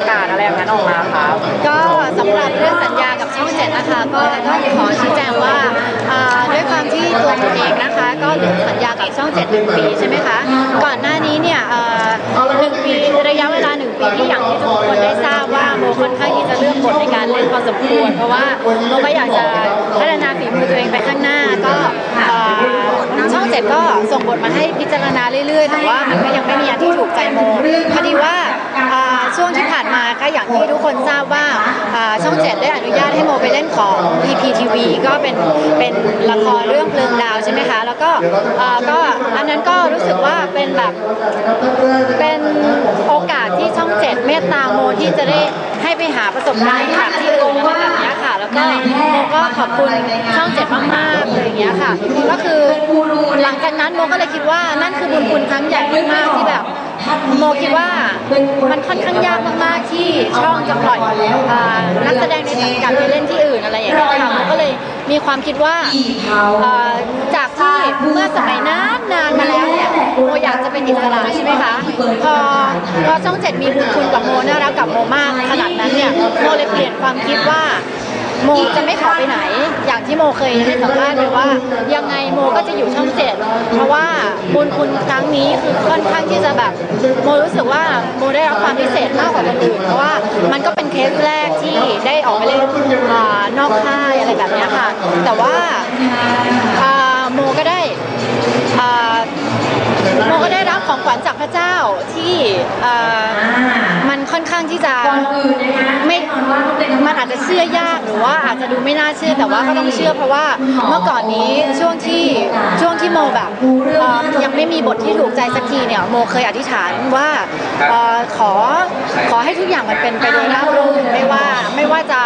ประการอะไรอย่างนั้นออกมาคะก็สำหรับเรื่องสัญญากับช่องเจ็ดนะคะก็ก็ขอชี้แจงว่าอ่าด้วยความที่ตัวผมเองนะคะก็เหลือสัญญากับช่องเจ็ดหนึ่งปีใช่ไหมคะก่อนหน้านี้เนี่ยเอ่อหนึ่งปีระยะเวลาหนึ่งปีที่อย่างที่ทุกคนได้ทราบว่าโมค่อนข้างที่จะเลือกบทในการเล่นพอสมควรเพราะว่าโมก็อยากจะพัฒนาฝีมือตัวเองไปข้างหน้าก็เอ่อช่องเจ็ดก็ส่งบทมาให้พิจารณาเรื่อยๆ แต่ว่ามันก็ยังไม่มีอันที่ถูกใจโมพอดีว่าอ่า ช่วงที่ผ่านมาก็อย่างที่ทุกคนทราบว่าช่องเจ็ดได้อนุญาตให้โมไปเล่นของ PPTV ก็เป็นเป็นละครเรื่องเพลิงดาวใช่ไหมคะ แล้วก็ก็อันนั้นก็รู้สึกว่าเป็นแบบเป็นโอกาสที่ช่องเจ็ดเมตตาโมที่จะได้ให้ไปหาประสบการณ์แบบที่อื่น ก็โมก็ขอบคุณช่องเจ็ดมากๆเลยอย่างเงี้ยค่ะ ก็คือหลังจากนั้นโมก็เลยคิดว่านั่นคือบุญคุณครั้งใหญ่มากๆที่แบบโมคิดว่ามันค่อนข้างยากมากๆที่ช่องจะปล่อยนักแสดงในสังกัดไปเล่นที่อื่นอะไรอย่างเงี้ยค่ะโมก็เลยมีความคิดว่าอ่าจากที่เมื่อสมัยนานนานมาแล้วเนี่ยโมอยากจะเป็นอิสระใช่ไหมคะพอพอช่องเจ็ดมีบุญคุณกับโมน่ารักกับโมมากขนาดนั้นเนี่ยโมเลยเปลี่ยนความคิดว่า โมจะไม่ขอไปไหน อย่างที่โมเคยให้สัมภาษณ์เลยว่า ยังไงโมก็จะอยู่ช่องเจ็ดเพราะว่าบุญคุณครั้งนี้คือค่อนข้างที่จะแบบโมรู้สึกว่าโมได้รับความพิเศษมากกว่าคนอื่นเพราะว่ามันก็เป็นเคสแรกที่ได้ออกไปเล่นอนอกค่ายอะไรแบบนี้ค่ะ แต่ว่าโมก็ได้โมก็ได้รับของขวัญจาก พระเจ้าที่อ่ามันค่อนข้างที่จะไม่มันอาจจะเชื่อยากหรือว่าอาจจะดูไม่น่าเชื่อแต่ว่าก็ต้องเชื่อเพราะว่าเมื่อก่อนนี้ช่วงที่ช่วงที่โมแบบเอ่อยังไม่มีบทที่ถูกใจสักทีเนี่ยโมเคยอธิษฐานว่าเอ่อขอขอให้ทุกอย่างมันเป็นไปโดยราบรื่นไม่ว่าไม่ว่าจะ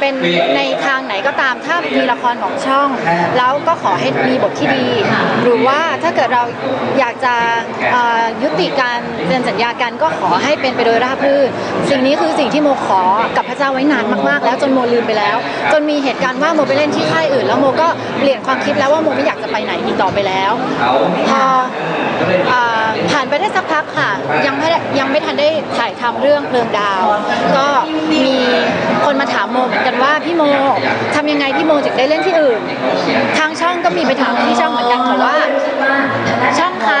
เป็นในทางไหนก็ตามถ้ามีละครของช่อง แล้วก็ขอให้มีบทที่ดี หรือว่าถ้าเกิดเราอยากจะเอ่อยุติการเซ็นสัญญากันก็ขอให้เป็นไปโดยราบรื่นสิ่งนี้คือสิ่งที่โมขอกับพระเจ้าไว้นานมากๆ แล้วจนโมลืมไปแล้ว จนมีเหตุการณ์ว่าโมไปเล่นที่ค่ายอื่น แล้วโมก็เปลี่ยนความคิดแล้วว่าโมไม่อยากจะไปไหนอีกต่อไปแล้วพออ่าผ่านไปได้สักพักค่ะ ยังไม่ได้ยังไม่ทันได้ถ่ายทำเรื่องเพลิงดาว ก็มีคนมาถามโมเหมือนกันว่าพี่โมทำยังไงพี่โมถึงได้เล่นที่อื่น ทางช่องก็มีไปถามที่ช่องเหมือนกันค่ะว่า ช่องคะ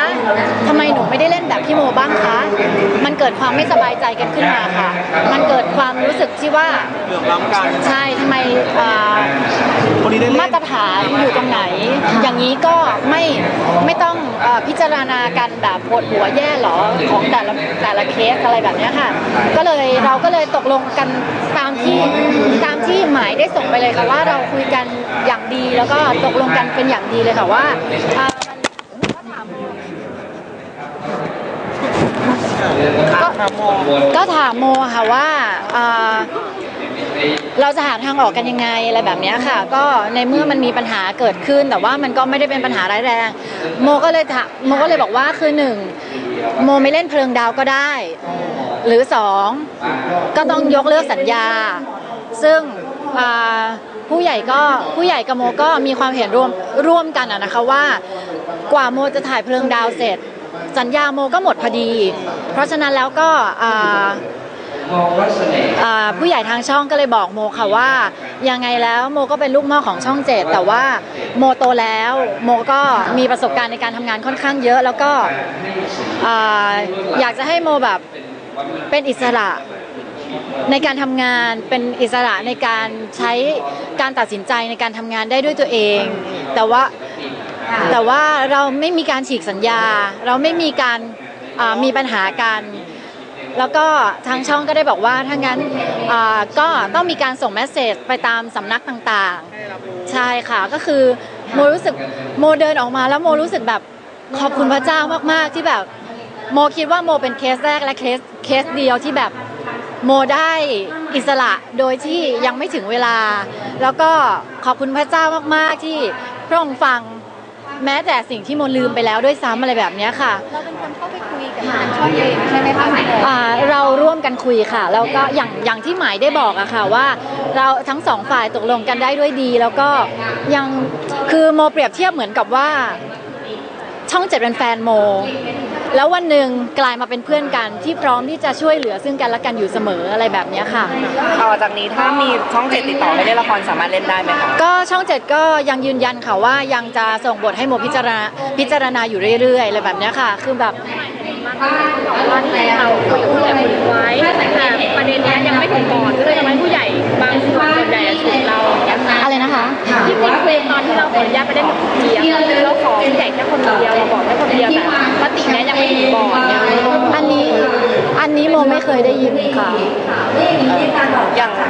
ทำไมหนูไม่ได้เล่นแบบพี่โมบ้างคะ มัน เกิดความไม่สบายใจกันขึ้นมาค่ะ มันเกิดความรู้สึกที่ว่าเหลื่อมล้ำกันใช่ทำไมอ่าคนนี้ได้เล่มานตรฐานอยู่ตรงไหน อย่างนี้ก็ไม่ไม่ต้องเอ่อพิจารณากันแบบปวดหัวแย่หรอของแต่ละแต่ละเคสอะไรแบบเนี้ยค่ะ ก็เลยเราก็เลยตกลงกันตามที่ตามที่หมายได้ส่งไปเลยค่ะว่าเราคุยกันอย่างดีแล้วก็ตกลงกันเป็นอย่างดีเลยค่ะว่าอ่าก็ถาม ก็ถามโมค่ะว่าเราจะหาทางออกกันยังไงอะไรแบบนี้ค่ะ ก็ในเมื่อมันมีปัญหาเกิดขึ้น แต่ว่ามันก็ไม่ได้เป็นปัญหาร้ายแรง โมก็เลยถามโมก็เลยบอกว่าคือหนึ่งโมไม่เล่นเพลิงดาวก็ได้ หรือสองก็ต้องยกเลิกสัญญา ซึ่งผู้ใหญ่ก็ผู้ใหญ่กับโมก็มีความเห็นร่วมร่วมกันอะนะคะว่ากว่าโมจะถ่ายเพลิงดาวเสร็จ สัญญาโมก็หมดพอดี เพราะฉะนั้นแล้วก็ผู้ใหญ่ทางช่องก็เลยบอกโมค่ะว่ายังไงแล้วโมก็เป็นลูกม้อของช่องเจ็ดแต่ว่าโมโตแล้วโมก็มีประสบการณ์ในการทำงานค่อนข้างเยอะ แล้วก็อยากจะให้โมแบบเป็นอิสระในการทำงานเป็นอิสระในการใช้การตัดสินใจในการทำงานได้ด้วยตัวเอง แต่ว่า แต่ว่าเราไม่มีการฉีกสัญญา เราไม่มีการอ่ามีปัญหากัน แล้วก็ทางช่องก็ได้บอกว่าถ้างั้นอ่าก็ต้องมีการส่งแมสเซจไปตามสำนักต่างๆ ใช่ค่ะก็คือโมรู้สึกโมเดินออกมาแล้วโมรู้สึกแบบขอบคุณพระเจ้ามากๆที่แบบโมคิดว่าโมเป็นเคสแรกและเคสเคสเดียวที่แบบโมได้อิสระโดยที่ยังไม่ถึงเวลา แล้วก็ขอบคุณพระเจ้ามาก ๆ ที่พระองค์ฟัง แม้แต่สิ่งที่โมลืมไปแล้วด้วยซ้ำอะไรแบบเนี้ยค่ะ เราเป็นคนเข้าไปคุยกับทางช่องเองใช่ไหมคะพี่โมอ่าเราร่วมกันคุยค่ะ แล้วก็อย่างอย่างที่หมายได้บอกอะค่ะว่า เราทั้งสองฝ่ายตกลงกันได้ด้วยดี แล้วก็ยังคือโมเปรียบเทียบเหมือนกับว่า ช่องเจ็ดเป็นแฟนโม แล้ววันหนึ่งกลายมาเป็นเพื่อนกันที่พร้อมที่จะช่วยเหลือซึ่งกันและกันอยู่เสมออะไรแบบเนี้ยค่ะ ต่อจากนี้ถ้ามีช่องเจ็ดติดต่อให้เล่นละครสามารถเล่นได้ไหมคะก็ช่องเจ็ดก็ยังยืนยันค่ะว่ายังจะส่งบทให้โมพิจารณาพิจารณาอยู่เรื่อยๆอะไรแบบเนี้ยค่ะ คือแบบว่าที่เราคุยกับผู้ใหญ่ไว้แต่ประเด็นนี้ยังไม่ถึงก่อนก็เลย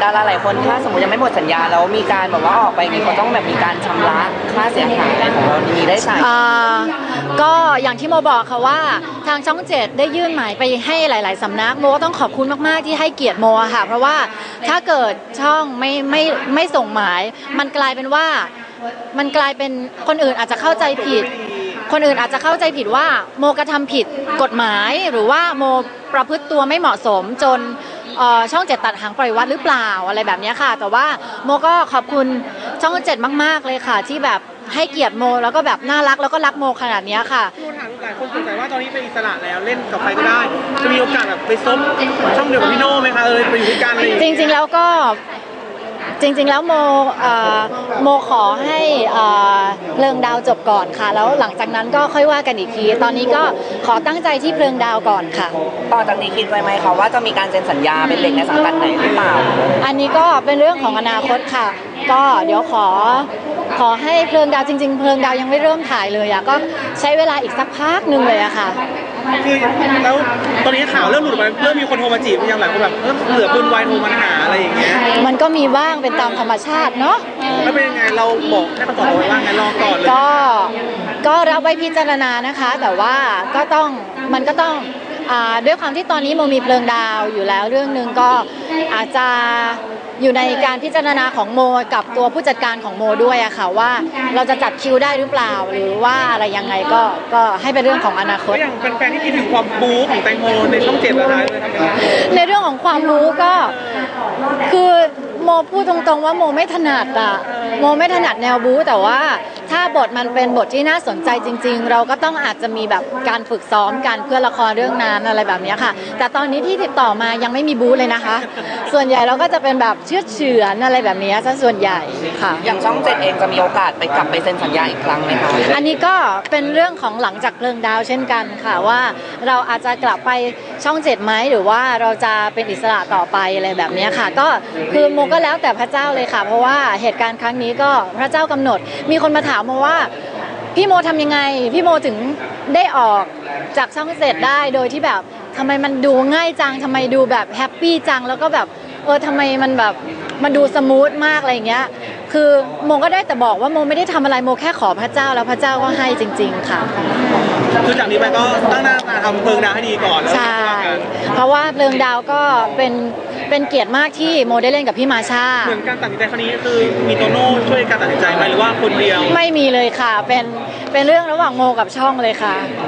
ดาราหลายคนถ้าสมมติยังไม่หมดสัญญาแล้วมีการแบบว่าออกไปมีคนต้องแบบมีการชำระค่าเสียหายของเรามีได้ใส่อ่าก็อย่างที่โมบอกค่ะว่าทางช่องเจ็ดได้ยื่นหมายไปให้หลาย ๆสำนักโมก็ต้องขอบคุณมากๆที่ให้เกียรติโมอะค่ะ เพราะว่าถ้าเกิดช่องไม่ไม่ไม่ส่งหมาย มันกลายเป็นว่ามันกลายเป็นคนอื่นอาจจะเข้าใจผิด คนอื่นอาจจะเข้าใจผิดว่าโมกระทำผิดกฎหมายหรือว่าโมประพฤติตัวไม่เหมาะสมจน ช่องเจ็ดตัดหางปล่อยวัดหรือเปล่าอะไรแบบเนี้ยค่ะ แต่ว่าโมก็ขอบคุณช่องเจ็ดมาก ๆ เลยค่ะ ที่แบบให้เกียรติโมแล้วก็แบบน่ารักแล้วก็รักโมขนาดเนี้ยค่ะพี่โมถามหลายคนสงสัยว่าตอนนี้เป็นอิสระแล้วเล่นกับใครก็ได้ จะมีโอกาสแบบไปซบช่องเดียวกับพี่โน่ไหมคะเออไปอยู่ด้วยกันอะไรอย่างจเงี้ยริง ๆ แล้วก็จริง ๆ แล้วโมเอ่อ โมขอให้เอ่อเพลิงดาวจบก่อนค่ะ แล้วหลังจากนั้นก็ค่อยว่ากันอีกที ตอนนี้ก็ขอตั้งใจที่เพลิงดาวก่อนค่ะ ต่อจากนี้คิดไว้ไหมคะว่าจะมีการเซ็นสัญญาเป็นเด็กในสังกัดไหนหรือเปล่า อันนี้ก็เป็นเรื่องของอนาคตค่ะ ก็เดี๋ยวขอขอให้เพลิงดาวจริง ๆ เพลิงดาวยังไม่เริ่มถ่ายเลยอะก็ใช้เวลาอีกสักพักหนึ่งเลยอะค่ะคือแล้วตอนนี้ข่าวเริ่มหลุดมาเริ่มมีคนโทรมาจีบยังหลายคนแบบเออเหลือปืนไวโทรมาหาอะไรอย่างเงี้ยมันก็มีบ้างเป็นตามธรรมชาติเนาะ แล้วเป็นยังไงเราบอกให้เขาตอบเอาไว้ว่าไงรอก่อนเลยก็ก็รับไว้พิจารณานะคะ แต่ว่าก็ต้องมันก็ต้องอาด้วยความที่ตอนนี้โมมีเพลิงดาวอยู่แล้วเรื่องหนึ่งก็อาจจะอยู่ในการพิจารณาของโมกับตัวผู้จัดการของโมด้วยอะค่ะว่าเราจะจัดคิวได้หรือเปล่า หรือว่าอะไรยังไงก็ก็ให้เป็นเรื่องของอนาคก็ตอย่างแฟนๆที่คิดถึงความบู๊ของแตงโมในช่องเจ็ดนะคะเลยทำยังไงในเรื่องของความรู้ก็คือ โมพูดตรงๆว่าโมไม่ถนัดอะโมไม่ถนัดแนวบู๊แต่ว่าถ้าบทมันเป็นบทที่น่าสนใจจริง ๆ เราก็ต้องอาจจะมีแบบการฝึกซ้อมกันเพื่อละครเรื่องนั้นอะไรแบบเนี้ยค่ะ แต่ตอนนี้ที่ติดต่อมายังไม่มีบู๊เลยนะคะ ส่วนใหญ่เราก็จะเป็นแบบเชื่อดเฉือนอะไรแบบเนี้ยซะส่วนใหญ่ค่ะอย่างช่องเจ็ดเองจะมีโอกาสไปกลับไปเซ็นสัญญาอีกครั้งไหมคะอันนี้ก็เป็นเรื่องของหลังจากเพลิงดาวเช่นกันค่ะว่า เราอาจจะกลับไป ช่องเจ็ดไหมหรือว่าเราจะเป็นอิสระต่อไปอะไรแบบนี้ค่ะ ก็คือโมก็แล้วแต่พระเจ้าเลยค่ะ เพราะว่าเหตุการณ์ครั้งนี้ก็พระเจ้ากำหนด มีคนมาถามโมว่าพี่โมทำยังไง พี่โมถึงได้ออกจากช่องเจ็ดได้โดยที่แบบทำไมมันดูง่ายจังทำไมดูแบบแฮปปี้จังแล้วก็แบบเออทำไมมันแบบมันดูสมูทมากอะไรเงี้ย คือโมก็ได้แต่บอกว่าโมไม่ได้ทำอะไรโมแค่ขอพระเจ้าแล้วพระเจ้าก็ให้จริง ๆ ค่ะ คือจากนี้ไปก็ตั้งหน้าตาทำเพลิงดาวให้ดีก่อนแล้วใช่ค่อยว่ากันเพราะว่าเพลิงดาวก็เป็นเป็นเกียรติมากที่โมได้เล่นกับพี่มาชาเหมือนการตัดสินใจครั้งนี้คือมีโตโน่ช่วยการตัดสินใจไหมหรือว่าคนเดียว ไม่มีเลยค่ะ เป็นเป็นเรื่องระหว่างโมกับช่องเลยค่ะอ